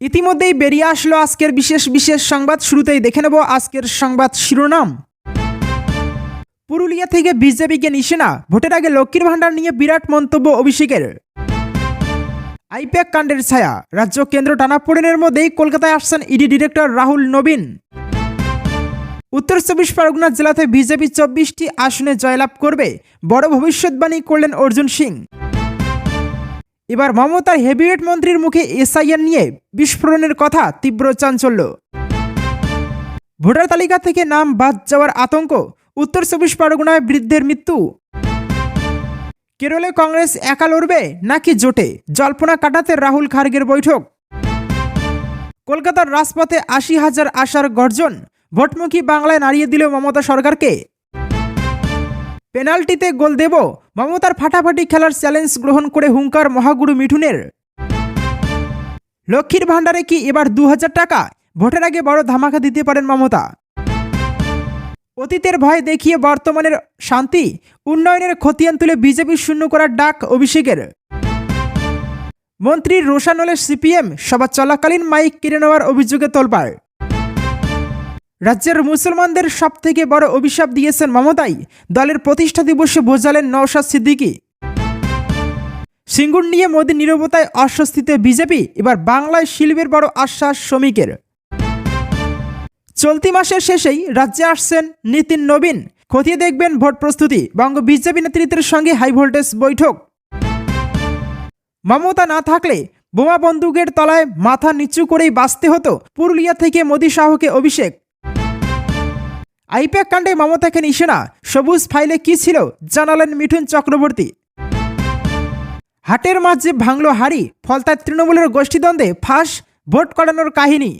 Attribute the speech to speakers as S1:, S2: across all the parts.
S1: ইতিমধ্যেই বেরিয়ে আসলো আজকের বিশেষ বিশেষ সংবাদ শুরুতেই। দেখে নেব আজকের সংবাদ শিরোনাম। পুরুলিয়া থেকে বিজেপিকে নিশানা, ভোটের আগে লক্ষ্মীর ভাণ্ডার নিয়ে বিরাট মন্তব্য অভিষেকের। আইপ্যাক কাণ্ডের ছায়া, রাজ্য কেন্দ্র টানাপোড়েনের মধ্যেই কলকাতায় আসছেন ইডি ডিরেক্টর রাহুল নবীন। উত্তর চব্বিশ পরগনা জেলাতে বিজেপি চব্বিশটি আসনে জয়লাভ করবে, বড় ভবিষ্যৎবাণী করলেন অর্জুন সিং। এবার মমতার হেভিওয়েট মন্ত্রীর মুখে এসআইআর নিয়ে বিস্ফোরণের কথা তীব্র চাঞ্চল্য। ভোটার তালিকা থেকে নাম বাদ যাওয়ার আতঙ্ক, উত্তর চব্বিশ পরগনায় বৃদ্ধের মৃত্যু। কেরলে কংগ্রেস একা লড়বে নাকি জোটে? জল্পনা কাটাতে রাহুল খার্গের বৈঠক। কলকাতার রাজপথে আশি হাজার আশার গর্জন, ভোটমুখী বাংলায় নাড়িয়ে দিল মমতা সরকারকে। পেনাল্টিতে গোল দেব? মমতার ফাটাফাটি খেলার চ্যালেঞ্জ গ্রহণ করে হুঙ্কার মহাগুরু মিঠুনের। লক্ষ্মীর ভাণ্ডারে কি এবার দু হাজার টাকা? ভোটের আগে বড় ধামাকা দিতে পারেন মমতা। অতীতের ভয় দেখিয়ে বর্তমানের শান্তি। উন্নয়নের খতিয়ান তুলে বিজেপি শূন্য করার ডাক অভিষেকের। মন্ত্রী রোশানলের সিপিএম সভা চলাকালীন মাইক কেড়ে নেওয়ার অভিযোগে তোলপাড়। রাজ্যের মুসলমানদের সব থেকে বড় অভিশাপ দিয়েছেন মমতাই। দলের প্রতিষ্ঠা দিবসে বোঝালেন নওশাদ সিদ্দিকী। সিঙ্গুর নিয়ে মোদী নিরবতায় অস্বস্তিতে বিজেপি, এবার বাংলায় শিল্পের বড় আশ্বাস শ্রমিকের। চলতি মাসের শেষেই রাজ্যে আসছেন নীতিন নবীন। খতিয়ে দেখবেন ভোট প্রস্তুতি, বঙ্গ বিজেপি নেতৃত্বের সঙ্গে হাই ভোল্টেজ বৈঠক। মমতা না থাকলে বোমা বন্দুকের তলায় মাথা নিচু করেই বাঁচতে হতো পুরুলিয়া থেকে মোদী শাহকে অভিষেক। আইপ্যাক কাণ্ডে মমতাকে নিশানা সবুজ ফাইলে কি ছিল জানালেন মিঠুন চক্রবর্তী। হাটের মাঝে ভাঙল হাড়ি ফলতায় তৃণমূলের গোষ্ঠীদ্বন্দ্বে ফাঁস, ভোট করানোর কাহিনী।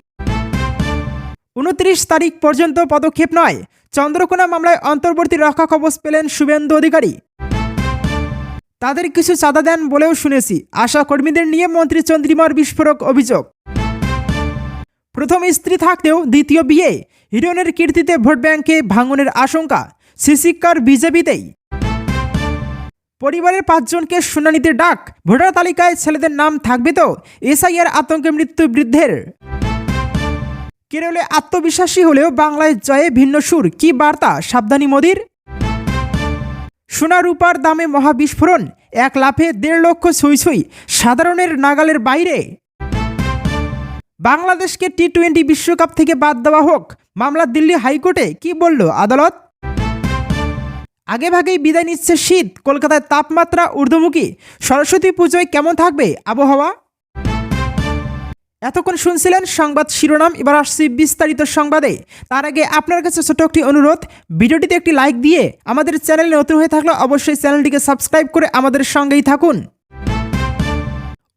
S1: উনত্রিশ তারিখ পর্যন্ত পদক্ষেপ নয়, চন্দ্রকোনা মামলায় অন্তর্বর্তী রক্ষা কবচ পেলেন শুভেন্দু অধিকারী। তাদের কিছু চাঁদা দেন বলেও শুনেছি, আশা কর্মীদের নিয়ে মন্ত্রী চন্দ্রিমার বিস্ফোরক অভিযোগ। প্রথম স্ত্রী থাকতেও দ্বিতীয় বিয়ে হিরোনের কীর্তিতে ভোট ব্যাংকে ভাঙনের আশঙ্কা সিসিকার বিজেপিতেই। পরিবারের পাঁচজনকে শুনানিতে ডাক, ভোটার তালিকায় ছেলেদের নাম থাকবে তো, এসআইআর আতঙ্কে মৃত্যু বৃদ্ধের। কেরলে আত্মবিশ্বাসী হলেও বাংলায় জয়ে ভিন্ন সুর, কি বার্তা, সাবধানী মোদির? সোনা রূপার দামে মহাবিস্ফোরণ, এক লাফে দেড় লক্ষ ছুঁই ছুঁই, সাধারণের নাগালের বাইরে। বাংলাদেশকে টি টোয়েন্টি বিশ্বকাপ থেকে বাদ দেওয়া হোক মামলা দিল্লি হাইকোর্টে, কি বলল আদালত? আগেভাগেই বিদায় নিচ্ছে শীত, কলকাতায় তাপমাত্রা ঊর্ধ্বমুখী, সরস্বতী পুজোয় কেমন থাকবে আবহাওয়া? এতক্ষণ শুনছিলেন সংবাদ শিরোনাম, এবার আসছি বিস্তারিত সংবাদে। তার আগে আপনার কাছে ছোট একটি অনুরোধ, ভিডিওটিতে একটি লাইক দিয়ে আমাদের চ্যানেলে নতুন হয়ে থাকলে অবশ্যই চ্যানেলটিকে সাবস্ক্রাইব করে আমাদের সঙ্গেই থাকুন।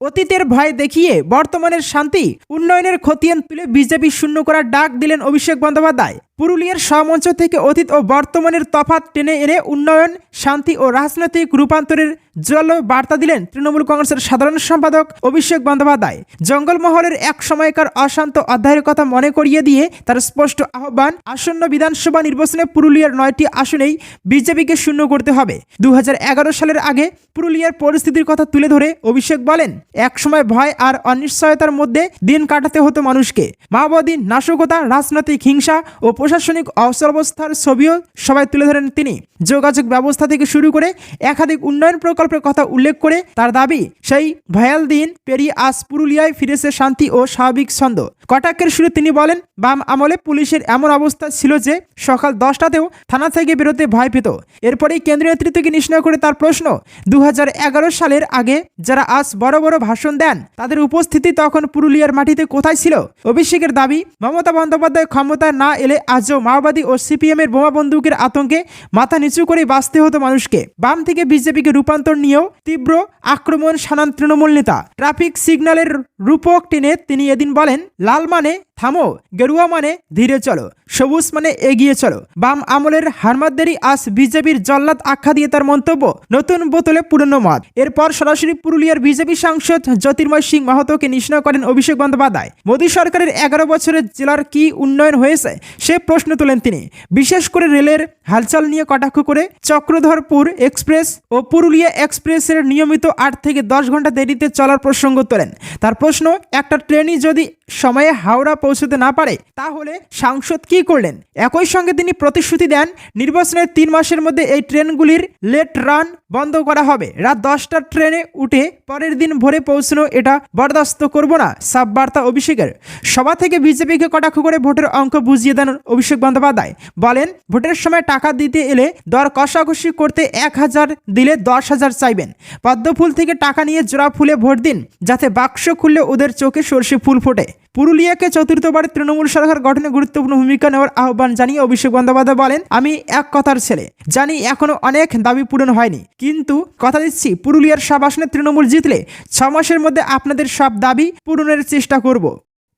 S1: অতীতের ভয় দেখিয়ে বর্তমানের শান্তি, উন্নয়নের খতিয়ান তুলে বিজেপি শূন্য করার ডাক দিলেন অভিষেক বন্দ্যোপাধ্যায়। পুরুলিয়ার সমঞ্চ থেকে অতীত ও বর্তমানের তফাৎ টেনে এনে উন্নয়ন, শান্তি ও রাজনৈতিক রূপান্তরের জোরালো বার্তা দিলেন তৃণমূল কংগ্রেসের সাধারণ সম্পাদক অভিষেক বন্দ্যোপাধ্যায়। জঙ্গলমহলের এক সময়কার অশান্ত অধ্যায়ের কথা মনে করিয়ে দিয়ে তার স্পষ্ট আহ্বান, আসন্ন বিধানসভা নির্বাচনে পুরুলিয়ার নয়টি আসনেই বিজেপিকে শূন্য করতে হবে। দু হাজার এগারো সালের আগে পুরুলিয়ার পরিস্থিতির কথা তুলে ধরে অভিষেক বলেন একসময় ভয় আর অনিশ্চয়তার মধ্যে দিন কাটাতে হতো মানুষকে। মাওবাদী নাশকতা, রাজনৈতিক হিংসা ও প্রশাসনিক অবস্থার ছবিও সবাই তুলে ধরেন তিনি। যোগাযোগ ব্যবস্থা থেকে শুরু করে একাধিক উন্নয়ন প্রকল্পের কথা উল্লেখ করে তার দাবি, সেই ভয়াল দিন পেরিয়ে আজ পুরুলিয়ায় ফিরেছে শান্তি ও স্বাভাবিক ছন্দ। কটাকের শুরু তিনি বলেন, বাম আমলে পুলিশের এমন অবস্থা ছিল যে সকাল দশটাতেও থানা থেকে বেরোতে ভয় পেত। এরপরেই কেন্দ্রীয় নেতৃত্বকে নিষ্ণা করে তার প্রশ্ন দু হাজার এগারো সালের আগে যারা আজ বড় বড় ভাষণ দেন, তাদের উপস্থিতি তখন পুরুলিয়ার মাটিতে কোথায় ছিল? অভিষেকের দাবি, মমতা বন্দ্যোপাধ্যায় ক্ষমতায় না এলে আজও মাওবাদী ও সিপিএম এর বোমা বন্দুকের আতঙ্কে মাথা নিচু করে বাঁচতে হতো মানুষকে। বাম থেকে বিজেপিকে রূপান্তর নিয়েও তীব্র আক্রমণ শানান তৃণমূল নেতা। ট্রাফিক সিগন্যালের রূপক টেনে তিনি এদিন বলেন, লাল মানে থামো, গেরুয়া মানে ধীরে চলো, সবুজ মানে এগিয়ে চলো। বাম আমলের হারমাদ্দেরই আজ বিজেপির জল্লাদ আখ্যা দিয়ে তার মন্তব্য, নতুন বোতলে পুরনো মত এরপর সরাসরি পুরুলিয়ার বিজেপি সাংসদ জ্যোতির্ময় সিং মাহাতোকে নিষ্ণ করেন অভিষেক বন্দ্যোপাধ্যায়। মোদী সরকারের এগারো বছরের জেলার কি উন্নয়ন হয়েছে, সে প্রশ্ন তোলেন তিনি। বিশেষ করে রেলের হালচাল নিয়ে কটাক্ষ করে চক্রধরপুর এক্সপ্রেস ও পুরুলিয়া এক্সপ্রেসের নিয়মিত আট থেকে দশ ঘণ্টা দেরিতে চলার প্রসঙ্গ তোলেন। তার প্রশ্ন, একটা ট্রেনই যদি সময়ে হাওড়া পৌঁছতে না পারে, তাহলে সাংসদ কি করলেন? একই সঙ্গে তিনি প্রতিশ্রুতি দেন, নির্বাচনের তিন মাসের মধ্যে এই ট্রেনগুলির লেট রান বন্ধ করা হবে। রাত দশটার ট্রেনে উঠে পরের দিন ভোরে পৌঁছানো এটা বরদাস্ত করব না সাব বার্তা অভিষেকের। সভা থেকে বিজেপিকে কটাক্ষ করে ভোটের অঙ্ক বুঝিয়ে দেন অভিষেক বন্দ্যোপাধ্যায়। বলেন, ভোটের সময় টাকা দিতে এলে দর কষাকষি করতে এক হাজার দিলে দশ হাজার চাইবেন। পদ্মফুল থেকে টাকা নিয়ে জোড়া ফুলে ভোট দিন, যাতে বাক্স খুললে ওদের চোখে সর্ষে ফুল ফোটে। পুরুলিয়াকে চতুর্থবার তৃণমূল সরকার গঠনে গুরুত্বপূর্ণ ভূমিকা নেওয়ার আহ্বান জানিয়ে অভিষেক বন্দ্যোপাধ্যায় বলেন, আমি এক কথার ছেলে। জানি এখনও অনেক দাবি পূরণ হয়নি। কিন্তু কথা দিচ্ছি, পুরুলিয়ার সব আসনে তৃণমূল জিতলে ছ মাসের মধ্যে আপনাদের সব দাবি পূরণের চেষ্টা করব।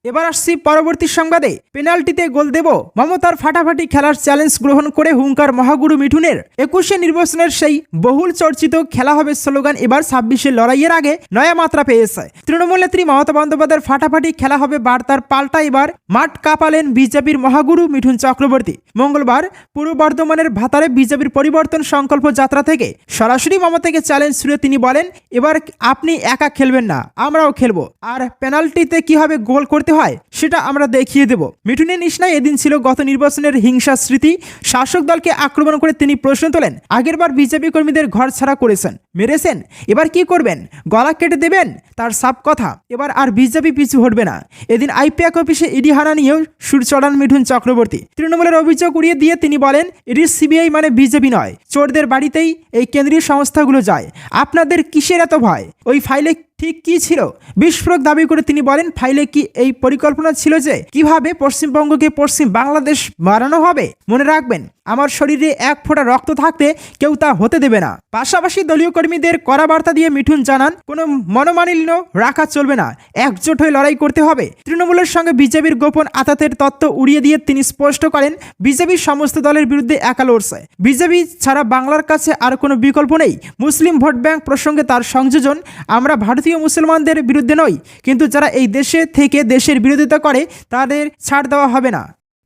S1: এবার আসছি পরবর্তী সংবাদে। পেনাল্টিতে গোল দেব মমতার ফাটাফাটি খেলার চ্যালেঞ্জ গ্রহণ করে হুঙ্কার মহাগুরু মিঠুনের। একুশে নির্বাচনের সেই বহুল চর্চিত খেলা হবে স্লোগান এবার ছাব্বিশে লড়াইয়ের আগে নয়া মাত্রা পেয়েছে। তৃণমূল নেত্রী মমতা বন্দ্যোপাধ্যায়ের ফাটাফাটি খেলা হবে বার্তার পাল্টা এবার মাঠ কাঁপালেন বিজেপির মহাগুরু মিঠুন চক্রবর্তী। মঙ্গলবার পূর্ব বর্ধমানের ভাতারে বিজেপির পরিবর্তন সংকল্প যাত্রা থেকে সরাসরি মমতাকে চ্যালেঞ্জ ছুড়ে তিনি বলেন, এবার আপনি একা খেলবেন না, আমরাও খেলব। আর পেনাল্টিতে কীভাবে গোল করতে হয়, সেটা আমরা দেখিয়ে দেব। মিঠুনের নিশনায় এদিন ছিল গত নির্বাচনের হিংসা স্মৃতি। শাসক দলকে আক্রমণ করে তিনি প্রশ্ন তোলেন আগেরবার বিজেপি কর্মীদের ঘর ছাড়া করেছেন, মেরেছেন, এবার কি করবেন? গলা কেটে দেবেন? তার সাপ কথা, এবার আর বিজেপি পিছু হটবে না। এদিন আইপিএক অফিসে ইডি হানা নিয়েও সুর চড়ান মিঠুন চক্রবর্তী। তৃণমূলের অভিযোগ উড়িয়ে দিয়ে তিনি বলেন এটি সিবিআই মানে বিজেপি নয়, চোরদের বাড়িতেই এই কেন্দ্রীয় সংস্থাগুলো যায়। আপনাদের কিসের এত ভয়? ওই ফাইলে ঠিক কি ছিল? বিস্ফোরক দাবি করে তিনি বলেন, ফাইলে কি এই পরিকল্পনা ছিল যে কীভাবে পশ্চিমবঙ্গকে পশ্চিম বাংলাদেশ বানানো হবে? মনে রাখবেন, আমার শরীরে এক ফোঁটা রক্ত থাকতে কেউ তা হতে দেবে না। পাশাপাশি দলীয় কর্মীদের কড়া বার্তা দিয়ে মিঠুন জানান, কোনো মনোমালিন্য রাখা চলবে না, একজোট হয়ে লড়াই করতে হবে। তৃণমূলের সঙ্গে বিজেপির গোপন আতাতের তত্ত্ব উড়িয়ে দিয়ে তিনি স্পষ্ট করেন বিজেপির সমস্ত দলের বিরুদ্ধে একা লড়ছে। বিজেপি ছাড়া বাংলার কাছে আর কোনো বিকল্প নেই। মুসলিম ভোট ব্যাংক প্রসঙ্গে তার সংযোজন, আমরা ভারতীয় মুসলমানদের বিরুদ্ধে নয়, কিন্তু যারা এই দেশে থেকে দেশের বিরোধিতা করে, তাদের ছাড় দেওয়া হবে না।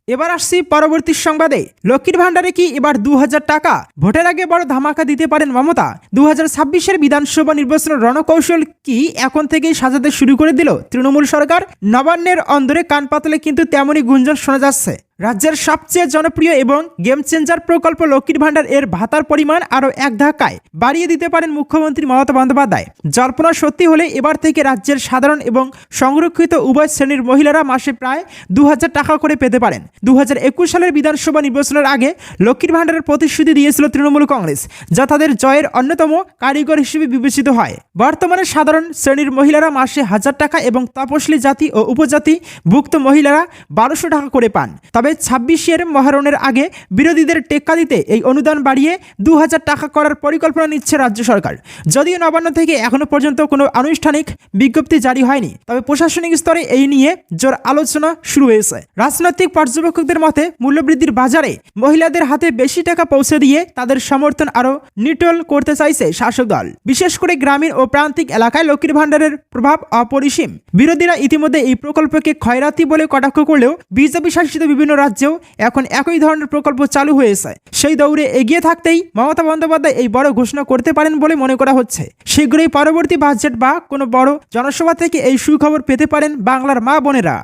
S1: এবার আসছি পরবর্তী সংবাদে। লক্ষ্মীর ভান্ডারে কি এবার দু হাজার টাকা? ভোটের আগে বড় ধামাকা দিতে পারেন মমতা। দু হাজার বিধানসভা নির্বাচনের রণকৌশল কি এখন থেকেই সাজাতে শুরু করে দিল তৃণমূল সরকার? নবান্নের অন্দরে কান পাতলে কিন্তু তেমনই গুঞ্জন শোনা যাচ্ছে। রাজ্যের সবচেয়ে জনপ্রিয় এবং গেম চেঞ্জার প্রকল্প লক্ষ্মীর ভান্ডার এর ভাতার পরিমাণ আরও এক ধাক্কায় বাড়িয়ে দিতে পারেন মুখ্যমন্ত্রী মমতা বন্দ্যোপাধ্যায়। জল্পনা সত্যি হলে এবার থেকে রাজ্যের সাধারণ এবং সংরক্ষিত উভয় শ্রেণির মহিলারা মাসে প্রায় দু হাজার টাকা করে পেতে পারেন। দু হাজার একুশ সালের বিধানসভা নির্বাচনের আগে লক্ষ্মীর ভান্ডারের প্রতিশ্রুতি দিয়েছিল তৃণমূল কংগ্রেস, যা তাদের জয়ের অন্যতম কারিগর হিসেবে বিবেচিত হয়। বর্তমানে সাধারণ শ্রেণির মহিলারা মাসে হাজার টাকা এবং তপশিলি জাতি ও উপজাতি ভুক্ত মহিলারা বারোশো টাকা করে পান। তবে ছাব্বিশের মহারণের আগে বিরোধীদের টেক্কা দিতে এই অনুদান বাড়িয়ে দু হাজার টাকা করার পরিকল্পনা নিচ্ছে রাজ্য সরকার। যদিও নবান্ন থেকে এখনও পর্যন্ত কোনো আনুষ্ঠানিক বিজ্ঞপ্তি জারি হয়নি, তবে প্রশাসনিক স্তরে এই নিয়ে জোর আলোচনা শুরু হয়েছে। রাজনৈতিক পর্যবেক্ষকদের মতে, মূল্যবৃদ্ধির বাজারে মহিলাদের হাতে বেশি টাকা পৌঁছে দিয়ে তাদের সমর্থন আরও নিটল করতে চাইছে শাসক দল। বিশেষ করে গ্রামীণ ও প্রান্তিক এলাকায় লক্ষ্মীর ভাণ্ডারের প্রভাব অপরিসীম। বিরোধীরা ইতিমধ্যে এই প্রকল্পকে ক্ষয়রাতি বলে কটাক্ষ করলেও বিজেপি শাসিত বিভিন্ন রাজ্যেও এখন একই ধরনের প্রকল্প চালু হয়েছে। সেই দৌড়ে এগিয়ে থাকতেই মমতা বন্দ্যোপাধ্যায় এই বড় ঘোষণা করতে পারেন বলে মনে করা হচ্ছে। শীঘ্রই পরবর্তী বাজেট বা কোনো বড় জনসভা থেকে এই সুখবর পেতে পারেন বাংলার মা বোনেরা।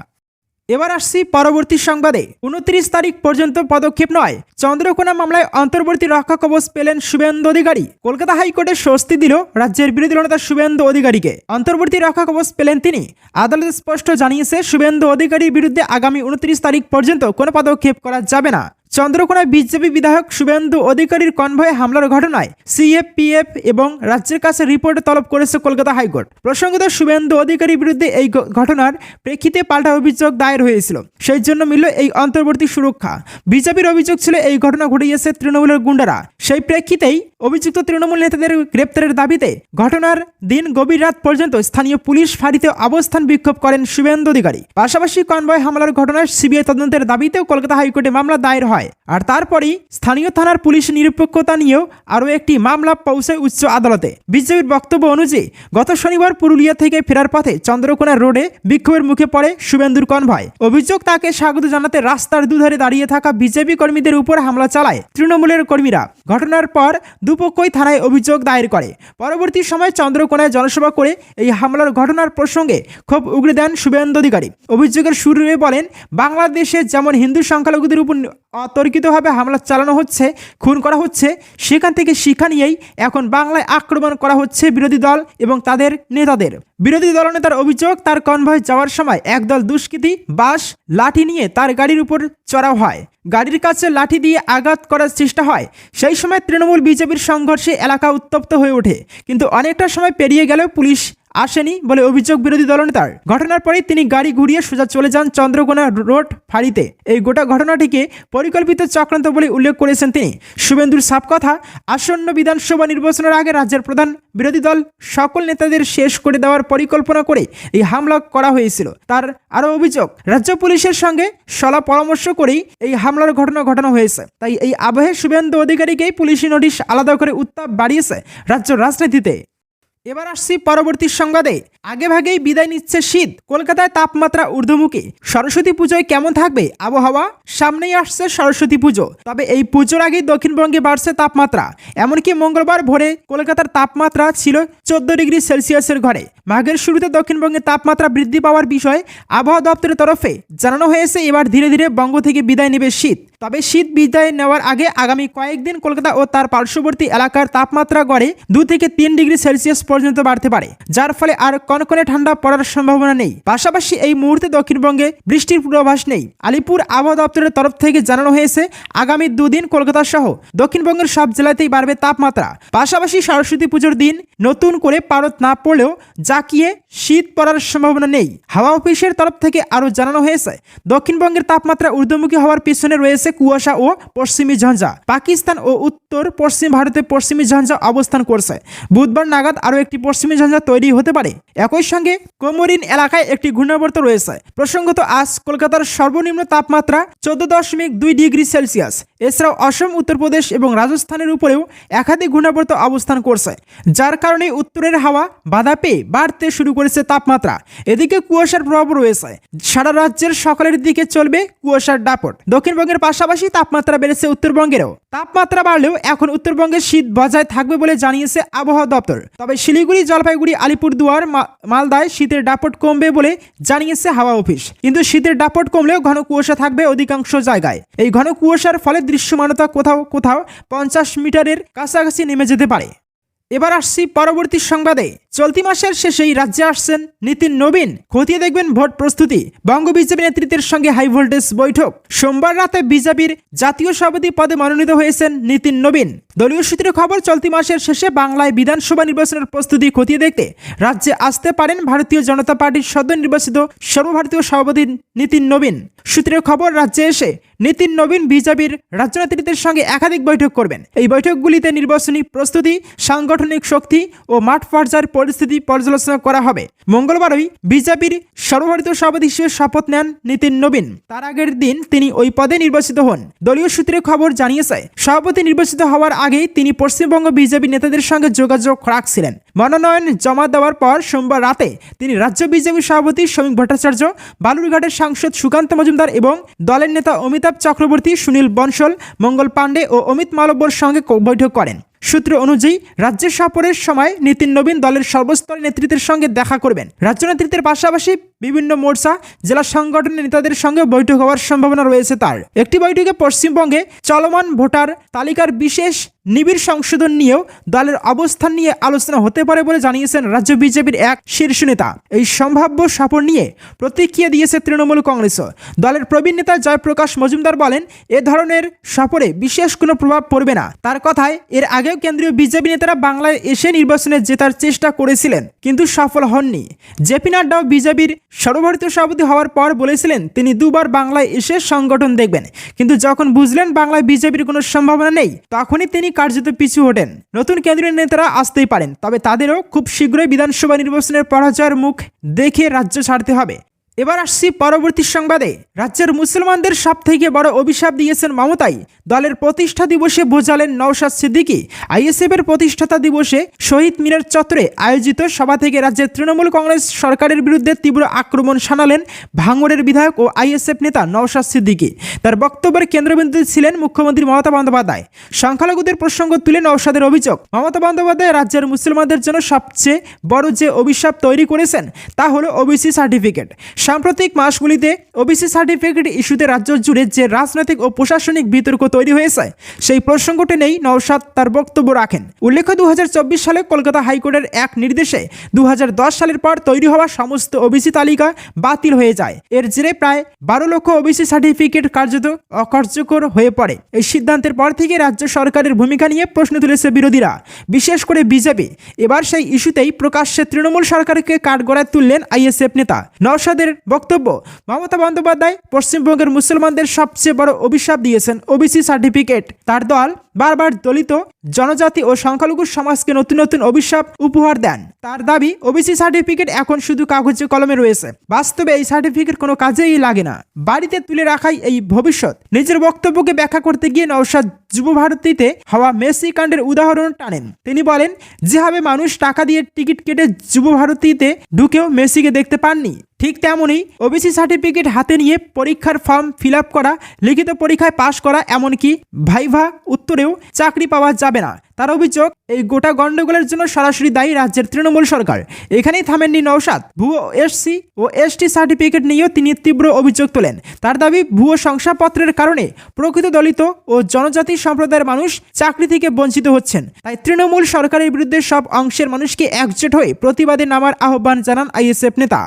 S1: এবার আসছি পরবর্তী সংবাদে। উনত্রিশ তারিখ পর্যন্ত পদক্ষেপ নয়। চন্দ্রকোনা মামলায় অন্তর্বর্তী রক্ষা কবচ পেলেন শুভেন্দু অধিকারী। কলকাতা হাইকোর্টে স্বস্তি দিল রাজ্যের বিরোধী নেতা শুভেন্দু অধিকারীকে। অন্তর্বর্তী রক্ষা কবচ পেলেন তিনি। আদালত স্পষ্ট জানিয়েছে, শুভেন্দু অধিকারীর বিরুদ্ধে আগামী উনত্রিশ তারিখ পর্যন্ত কোনো পদক্ষেপ করা যাবে না। চন্দ্রকোনায় বিজেপি বিধায়ক শুভেন্দু অধিকারীর কনভয়ে হামলার ঘটনায় সিএফপিএফ এবং রাজ্যের কাছে রিপোর্ট তলব করেছে কলকাতা হাইকোর্ট। প্রসঙ্গত, শুভেন্দু অধিকারীর বিরুদ্ধে এই ঘটনার প্রেক্ষিতে পাল্টা অভিযোগ দায়ের হয়েছিল। সেই জন্য মিলল এই অন্তর্বর্তী সুরক্ষা। বিজেপির অভিযোগ ছিল এই ঘটনা ঘটিয়েছে তৃণমূলের গুন্ডারা। সেই প্রেক্ষিতেই অভিযুক্ত তৃণমূল নেতাদের গ্রেপ্তারের দাবিতে ঘটনার দিন গভীর রাত পর্যন্ত স্থানীয় পুলিশ ফাঁড়িতে অবস্থান বিক্ষোভ করেন শুভেন্দু অধিকারী। পাশাপাশি কনভয় হামলার ঘটনায় সিবিআই তদন্তের দাবিতেও কলকাতা হাইকোর্টে মামলা দায়ের হয়। আর তারপরেই স্থানীয় থানার পুলিশ নিরপেক্ষতা নিয়েও আরও একটি মামলা পৌঁছায় উচ্চ আদালতে। বিজেপির বক্তব্য অনুযায়ী, গত শনিবার পুরুলিয়া থেকে ফেরার পথে চন্দ্রকোনা রোডে বিক্ষোভের মুখে পড়ে শুভেন্দুর কনভয়। অভিযোগ তাকে স্বাগত জানাতে রাস্তার দুধারে দাঁড়িয়ে থাকা বিজেপি কর্মীদের উপর হামলা চালায় তৃণমূলের কর্মীরা। ঘটনার পর দুপক্ষই থানায় অভিযোগ দায়ের করে। পরবর্তী সময় চন্দ্রকোনায় জনসভা করে এই হামলার ঘটনার প্রসঙ্গে ক্ষোভ উগড়ে দেন শুভেন্দু অধিকারী। অভিযোগের শুরুতে বলেন, বাংলাদেশে যেমন হিন্দু সংখ্যালঘুদের উপর অতর্কিতভাবে হামলা চালানো হচ্ছে, খুন করা হচ্ছে। সেখান থেকে শিক্ষা নিয়েই এখন বাংলায় আক্রমণ করা হচ্ছে বিরোধী দল এবং তাদের নেতাদের। বিরোধী দলনেতার অভিযোগ, তার কনভয় যাওয়ার সময় একদল দুষ্কৃতী বাস লাঠি নিয়ে তার গাড়ির উপর চড়াও হয়। গাড়ির কাছে লাঠি দিয়ে আঘাত করার চেষ্টা হয়। সেই সময় তৃণমূল বিজেপির সংঘর্ষে এলাকা উত্তপ্ত হয়ে ওঠে। কিন্তু অনেকটা সময় পেরিয়ে গেলেও পুলিশ আসেনি বলে অভিযোগ বিরোধী দলনেতার ঘটনার পরেই তিনি গাড়ি ঘুরিয়ে সোজা চলে যান চন্দ্রকোনা রোড ফাঁড়িতে। এই গোটা ঘটনাটিকে পরিকল্পিত চক্রান্ত বলে উল্লেখ করেছেন তিনি। শুভেন্দুর সাপ কথা আসন্ন বিধানসভা নির্বাচনের আগে রাজ্যের প্রধান বিরোধী দল সকল নেতাদের শেষ করে দেওয়ার পরিকল্পনা করে এই হামলা করা হয়েছিল। তার আরও অভিযোগ, রাজ্য পুলিশের সঙ্গে সলা পরামর্শ করেই এই হামলার ঘটনা ঘটানো হয়েছে। তাই এই আবহে শুভেন্দু অধিকারীকেই পুলিশি নোটিশ আলাদা করে উত্তাপ বাড়িয়েছে রাজ্য রাজনীতিতে। এবার আসছি পরবর্তী সংবাদে। আগে ভাগেই বিদায় নিচ্ছে শীত। কলকাতায় তাপমাত্রা ঊর্ধ্বমুখী। সরস্বতী পুজোয় কেমন থাকবে আবহাওয়া? সামনেই আসছে সরস্বতী পুজো। তবে এই পুজোর আগেই দক্ষিণবঙ্গে বাড়ছে তাপমাত্রা। এমনকি মঙ্গলবার ভোরে কলকাতার তাপমাত্রা ছিল চোদ্দ ডিগ্রি সেলসিয়াসের ঘরে। মাঘের শুরুতে দক্ষিণবঙ্গে তাপমাত্রা বৃদ্ধি পাওয়ার বিষয়ে আবহাওয়া দপ্তরের তরফে জানানো হয়েছে, এবার ধীরে ধীরে বঙ্গ থেকে বিদায় নেবে শীত। তবে শীত বিদায় নেওয়ার আগে আগামী কয়েকদিন কলকাতা ও তার পার্শ্ববর্তী এলাকার তাপমাত্রা গড়ে দু থেকে তিন ডিগ্রি সেলসিয়াস পর্যন্ত বাড়তে পারে, যার ফলে আর কনকনে ঠান্ডা পড়ার সম্ভাবনা নেই। পাশাপাশি এই মুহূর্তে দক্ষিণবঙ্গে বৃষ্টির পূর্বাভাস নেই। আলিপুর আবহাওয়া দপ্তরের তরফ থেকে জানানো হয়েছে, আগামী দুদিন কলকাতা সহ দক্ষিণবঙ্গের সব জেলাতেই বাড়বে তাপমাত্রা। পাশাপাশি সরস্বতী পুজোর দিন নতুন করে পারদ না পড়লেও জাকিয়ে শীত পড়ার সম্ভাবনা নেই। হাওয়া অফিসের তরফ থেকে আরও জানানো হয়েছে, দক্ষিণবঙ্গের তাপমাত্রা ঊর্ধ্বমুখী হওয়ার পিছনে রয়েছে কুয়াশা ও পশ্চিমী ঝঞ্ঝা। পাকিস্তান ও উত্তর পশ্চিম ভারতে পশ্চিমী ঝঞ্ঝা অবস্থান করছে। বুধবার নাগাদ আরও একটি পশ্চিমী ঝঞ্ঝা তৈরি হতে পারে। একই সঙ্গে কোমরিন এলাকায় একটি ঘূর্ণাবর্ত রয়েছে। প্রসঙ্গত, আজ কলকাতার সর্বনিম্ন তাপমাত্রা চোদ্দ দশমিক দুই ডিগ্রি সেলসিয়াস। এছাড়াও অসম, উত্তরপ্রদেশ এবং রাজস্থানের উপরেও একাধিক ঘূর্ণাবর্ত অবস্থান করছে, যার কারণে উত্তরের হাওয়া বাধা পেয়ে বাড়তে শুরু করেছে তাপমাত্রা। এদিকে কুয়াশার প্রভাব রয়েছে। সারা রাজ্যের সকালের দিকে চলবে কুয়াশার দাপট। দক্ষিণবঙ্গের পাশাপাশি তাপমাত্রা বেড়েছে উত্তরবঙ্গেরও। তাপমাত্রা বাড়লেও এখন উত্তরবঙ্গে শীত বজায় থাকবে বলে জানিয়েছে আবহাওয়া দপ্তর। তবে শিলিগুড়ি, জলপাইগুড়ি, আলিপুরদুয়ার মালদায় শীতের ডাপট কমবে বলে জানিয়েছে হাওয়া অফিস। কিন্তু শীতের ডাপট কমলেও ঘন কুয়াশা থাকবে অধিকাংশ জায়গায়। এই ঘন কুয়াশার ফলে দৃশ্যমানতা কোথাও কোথাও পঞ্চাশ মিটারের কাছাকাছি নেমে যেতে পারে। এবার আসছি পরবর্তী সংবাদে। চলতি মাসের শেষেই রাজ্যে আসছেন নীতিন নবীন। খতিয়ে দেখবেন ভোট প্রস্তুতি। বঙ্গ বিজেপি নেতৃত্বের সঙ্গে হাই ভোল্টেজ বৈঠক। সোমবার রাতে বিজেপির জাতীয় সভাপতি পদে মনোনীত হয়েছেন নীতিন নবীন। দলীয় সূত্রে খবর, চলতি মাসের শেষে বাংলায় বিধানসভা নির্বাচনের প্রস্তুতি খতিয়ে দেখতে রাজ্যে আসতে পারেন ভারতীয় জনতা পার্টির সদ্য নির্বাচিত সর্বভারতীয় সভাপতি নীতিন নবীন। সূত্রের খবর, রাজ্যে এসে নীতিন নবীন বিজেপির রাজনীতিবিদদের সঙ্গে একাধিক বৈঠক করবেন। এই বৈঠকগুলিতে নির্বাচনী প্রস্তুতি, সাংগঠনিক শক্তি ও মাঠ পর্যায়ের পরিস্থিতি পর্যালোচনা করা হবে। মঙ্গলবারই বিজেপির সর্বভারতীয় সভাপতি হিসেবে শপথ নেন নীতিন নবীন। তার আগের দিন তিনি ওই পদে নির্বাচিত হন। দলীয় সূত্রে খবর জানিয়েছে, সভাপতি নির্বাচিত হওয়ার আগেই তিনি পশ্চিমবঙ্গ বিজেপি নেতাদের সঙ্গে যোগাযোগ রাখছিলেন। মনোনয়ন জমা দেওয়ার পর সোমবার রাতে তিনি রাজ্য বিজেপি সভাপতি শ্রমিক ভট্টাচার্য, বালুরঘাটের সাংসদ সুকান্ত মজুমদার এবং দলের নেতা অমিতাভ চক্রবর্তী, সুনীল বনশল, মঙ্গল পাণ্ডে ও অমিত মালব্যর সঙ্গে বৈঠক করেন। সূত্র অনুযায়ী, রাজ্য সফরের সময় নীতিন নবীন দলের সর্বস্তর নেতৃত্বের সঙ্গে দেখা করবেন। রাজ্য নেতৃত্বের পাশাপাশি বিভিন্ন মোর্চা, জেলা সংগঠনের নেতাদের সঙ্গে বৈঠক হওয়ার সম্ভাবনা রয়েছে তার। একটি বৈঠকে পশ্চিমবঙ্গে চলমান ভোটার তালিকার বিশেষ নিবিড় সংশোধন নিয়েও দলের অবস্থান নিয়ে আলোচনা হতে পারে বলে জানিয়েছেন রাজ্য বিজেপির এক শীর্ষ নেতা। এই সম্ভাব্য সফর নিয়ে প্রতিক্রিয়া দিয়েছে তৃণমূল কংগ্রেসও দলের প্রবীণ নেতা জয়প্রকাশ মজুমদার বলেন, এ ধরনের সফরে বিশেষ কোনো প্রভাব পড়বে না। তার কথায়, এর আগেও কেন্দ্রীয় বিজেপি নেতারা বাংলায় এসে নির্বাচনে জেতার চেষ্টা করেছিলেন, কিন্তু সফল হননি। জেপি নাড্ডাও বিজেপির সর্বভারতীয় সভাপতি হওয়ার পর বলেছিলেন, তিনি দুবার বাংলায় এসে সংগঠন দেখবেন। কিন্তু যখন বুঝলেন বাংলায় বিজেপির কোনো সম্ভাবনা নেই, তখনই তিনি কার্যত পিছু ওঠেন নতুন কেন্দ্রীয় নেতারা আসতেই পারেন, তবে তাদেরও খুব শীঘ্রই বিধানসভা নির্বাচনের পরাজয়ের মুখ দেখে রাজ্য ছাড়তে হবে। এবার আসছি পরবর্তী সংবাদে। রাজ্যের মুসলমানদের সব থেকে বড় অভিশাপ দিয়েছেন মমতাই। দলের প্রতিষ্ঠা দিবসে বোঝালেন নওশাদ সিদ্দিকী। আইএসএফের প্রতিষ্ঠাতা দিবসে শহীদ মিনার চত্বরে আয়োজিত সভা থেকে রাজ্যের তৃণমূল কংগ্রেস সরকারের বিরুদ্ধে তীব্র আক্রমণ শানালেন ভাঙড়ের বিধায়ক ও আইএসএফ নেতা নওশাদ সিদ্দিকী। তার বক্তব্যের কেন্দ্রবিন্দুতে ছিলেন মুখ্যমন্ত্রী মমতা বন্দ্যোপাধ্যায়। সংখ্যালঘুদের প্রসঙ্গ তুলে নওশাদের অভিযোগ, মমতা বন্দ্যোপাধ্যায় রাজ্যের মুসলমানদের জন্য সবচেয়ে বড় যে অভিশাপ তৈরি করেছেন, তা হলো ওবিসি সার্টিফিকেট। সাম্প্রতিক মাসগুলিতে ওবিসি সার্টিফিকেট ইস্যুতে রাজ্য জুড়ে যে রাজনৈতিক ও প্রশাসনিক বিতর্ক তৈরি হয়েছে, সেই প্রসঙ্গটি নেই নওশাদ তার বক্তব্য রাখেন। উল্লেখ্য দু হাজার চব্বিশ সালে কলকাতা হাইকোর্টের এক নির্দেশে দু হাজার দশ সালের পর তৈরি হওয়া সমস্ত ওবিসি তালিকা বাতিল হয়ে যায়। এর জেরে প্রায় বারো লক্ষ ওবিসি সার্টিফিকেট কার্যত অকার্যকর হয়ে পড়ে। এই সিদ্ধান্তের পর থেকে রাজ্য সরকারের ভূমিকা নিয়ে প্রশ্ন তুলেছে বিরোধীরা। বিশেষ করে বিজেপি। এবার সেই ইস্যুতেই প্রকাশ্যে তৃণমূল সরকারকে কাঠগড়ায় তুললেন আইএসএফ নেতা। নওশাদের বক্তব্য। মমতা বন্দ্যোপাধ্যায় পশ্চিমবঙ্গের মুসলমানদের সবচেয়ে বড় অভিশাপ দিয়েছেন ওবিসি সার্টিফিকেট তার দল বারবার দলিত জনজাতি ও সংখ্যালঘু সমাজকে নতুন নতুন অভিশাপ উপহার দেন। তার দাবি ওবিসি সার্টিফিকেট এখন শুধু কাগজে কলমে রয়েছে। বাস্তবে এই সার্টিফিকেট কোনো কাজেই লাগে না। বাড়িতে তুলে রাখাই এই ভবিষ্যৎ। নিজের বক্তব্যকে ব্যাখ্যা করতে গিয়ে নওশাদ যুব ভারতীতে হওয়া মেসি কাণ্ডের উদাহরণ টানেন। তিনি বলেন, যেভাবে মানুষ টাকা দিয়ে টিকিট কেটে যুব ভারতীতে ঢুকেও মেসিকে দেখতে পাননি, ঠিক তেমনই ওবিসি সার্টিফিকেট হাতে নিয়ে পরীক্ষার ফর্ম ফিল করা, লিখিত পরীক্ষায় পাশ করা, এমনকি ভাইভা উত্তরেও চাকরি পাওয়া যাবে না। তার অভিযোগ, এই গোটা গণ্ডগোলের জন্য সরাসরি দায়ী রাজ্যের তৃণমূল সরকার। এখানেই থামেননি নৌসাদ ভুয়ো এসসি ও এসটি সার্টিফিকেট নিয়েও তিনি তীব্র অভিযোগ তোলেন। তার দাবি, ভুয়ো শংসাপত্রের কারণে প্রকৃত দলিত ও জনজাতি সম্প্রদায়ের মানুষ চাকরি থেকে বঞ্চিত হচ্ছেন। তাই তৃণমূল সরকারের বিরুদ্ধে সব অংশের মানুষকে একজোট হয়ে প্রতিবাদে নামার আহ্বান জানান আইএসএফ নেতা।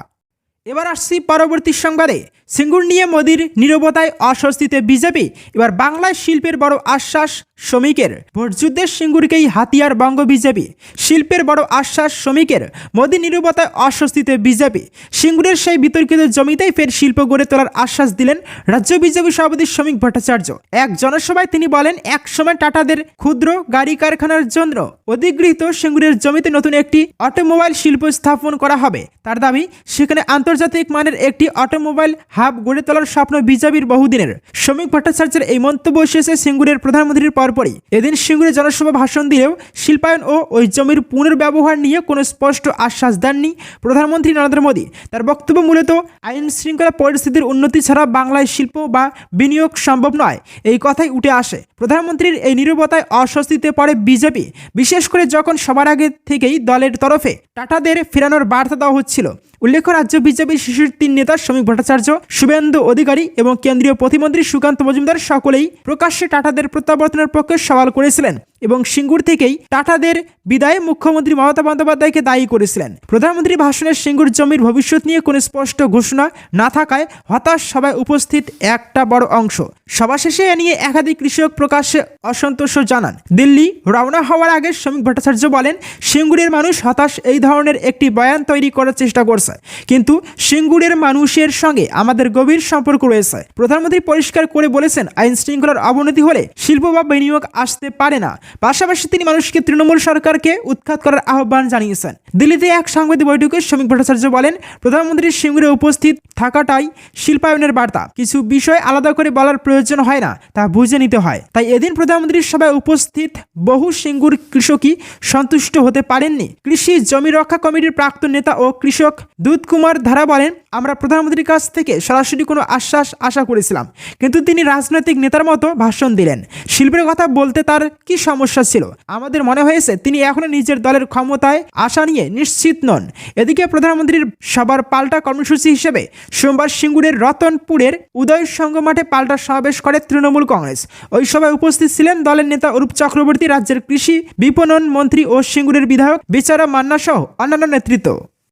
S1: এবার আসছি পরবর্তী সংবাদে। সিঙ্গুর নিয়ে মোদির নিরবতায় অস্বস্তিতে বিজেপি, এবার বাংলায় শিল্পের বড় আশ্বাস শ্রমিকের। ভোটযুদ্ধের সিঙ্গুরকেই হাতিয়ার বঙ্গ বিজেপি। শিল্পের বড় আশ্বাস শ্রমিকের মোদী নিরবতায় অস্বস্তিতে বিজেপি। সিঙ্গুরের সেই বিতর্কিত জমিতেই ফের শিল্প গড়ে তোলার আশ্বাস দিলেন রাজ্য বিজেপি সভাপতি শ্রমিক ভট্টাচার্য। এক জনসভায় তিনি বলেন, এক সময় টাটাদের ক্ষুদ্র গাড়ি কারখানার জন্য অধিগৃহীত সিঙ্গুরের জমিতে নতুন একটি অটোমোবাইল শিল্প স্থাপন করা হবে। তার দাবি, সেখানে আন্তর্জাতিক মানের একটি অটোমোবাইল হাব গড়ে তোলার স্বপ্ন বিজেপির বহুদিনের। শ্রমিক ভট্টাচার্যের এই মন্তব্য এসেছে সিঙ্গুরের প্রধানমন্ত্রীর পরপরই। এদিন সিঙ্গুরে জনসভা ভাষণ দিলেও শিল্পায়ন ও ওই জমির পুনর্ব্যবহার নিয়ে কোনো স্পষ্ট আশ্বাস দেননি প্রধানমন্ত্রী নরেন্দ্র মোদী। তার বক্তব্য মূলত, আইন শৃঙ্খলা পরিস্থিতির উন্নতি ছাড়া বাংলায় শিল্প বা বিনিয়োগ সম্ভব নয়। এই কথাই উঠে আসে। প্রধানমন্ত্রীর এই নিরবতায় অস্বস্তিতে পড়ে বিজেপি। বিশেষ করে যখন সবার আগে থেকেই দলের তরফে টাটাদের ফেরানোর বার্তা দেওয়া হচ্ছিল। উল্লেখ্য, রাজ্য বিজেপির শিশুর তিন নেতা, শ্রমিক ভট্টাচার্য শুভেন্দু অধিকারী এবং কেন্দ্রীয় প্রতিমন্ত্রী সুকান্ত মজুমদার সকলেই প্রকাশ্যে টাটাদের প্রত্যাবর্তনের পক্ষে সওয়াল করেছিলেন। এবং সিঙ্গুর থেকেই টাটাদের বিদায়ে মুখ্যমন্ত্রী মমতা বন্দ্যোপাধ্যায়কে দায়ী করেছিলেন। প্রধানমন্ত্রী ভাষণের সিঙ্গুর জমির ভবিষ্যৎ নিয়ে কোনো স্পষ্ট ঘোষণা না থাকায় হতাশ সভায় উপস্থিত একটা বড় অংশ। সভা শেষে এ নিয়ে একাধিক কৃষক প্রকাশ্যে অসন্তোষ জানান। দিল্লি রওনা হওয়ার আগে শ্রমিক ভট্টাচার্য বলেন, সিঙ্গুরের মানুষ হতাশ এই ধরনের একটি বয়ান তৈরি করার চেষ্টা করছে। কিন্তু সিঙ্গুরের মানুষের সঙ্গে আমাদের গভীর সম্পর্ক রয়েছে। প্রধানমন্ত্রী পরিষ্কার করে বলেছেন আইন শৃঙ্খলার অবনতি হলে শিল্প বা বিনিয়োগ আসতে পারে না। পাশাপাশি তিনি মানুষকে তৃণমূল সরকারকে উৎখাত করার আহ্বান জানিয়েছেন। দিল্লিতে এক সাংবাদিক বৈঠকে শ্রমিক ভট্টাচার্য বলেন, প্রধানমন্ত্রীর সিঙ্গুরে উপস্থিত থাকাটাই শিল্পায়নের বার্তা। কিছু বিষয় আলাদা করে বলার প্রয়োজন হয় না, তা বুঝে নিতে হয়। তাই এদিন প্রধানমন্ত্রীর সভায় উপস্থিত বহু সিঙ্গুর কৃষকই সন্তুষ্ট হতে পারেননি। কৃষি জমি রক্ষা কমিটির প্রাক্তন নেতা ও কৃষক দুধ কুমার ধারা বলেন, আমরা প্রধানমন্ত্রীর কাছ থেকে সরাসরি কোনো আশ্বাস আশা করেছিলাম। কিন্তু তিনি রাজনৈতিক নেতার মতো ভাষণ দিলেন। শিল্পের কথা বলতে তার কি সমস্যা সমস্যা ছিল। আমাদের মনে হয়েছে তিনি এখনও নিজের দলের ক্ষমতায় আশা নিয়ে নিশ্চিত নন। এদিকে প্রধানমন্ত্রীর সবার পাল্টা কর্মসূচি হিসেবে সোমবার সিঙ্গুরের রতনপুরের উদয় সংঘ মাঠে পাল্টা সমাবেশ করে তৃণমূল কংগ্রেস। ওই সভায় উপস্থিত ছিলেন দলের নেতা অরূপ চক্রবর্তী, রাজ্যের কৃষি বিপণন মন্ত্রী ও সিঙ্গুরের বিধায়ক বিচারা মান্না সহ অন্যান্য নেতৃত্ব।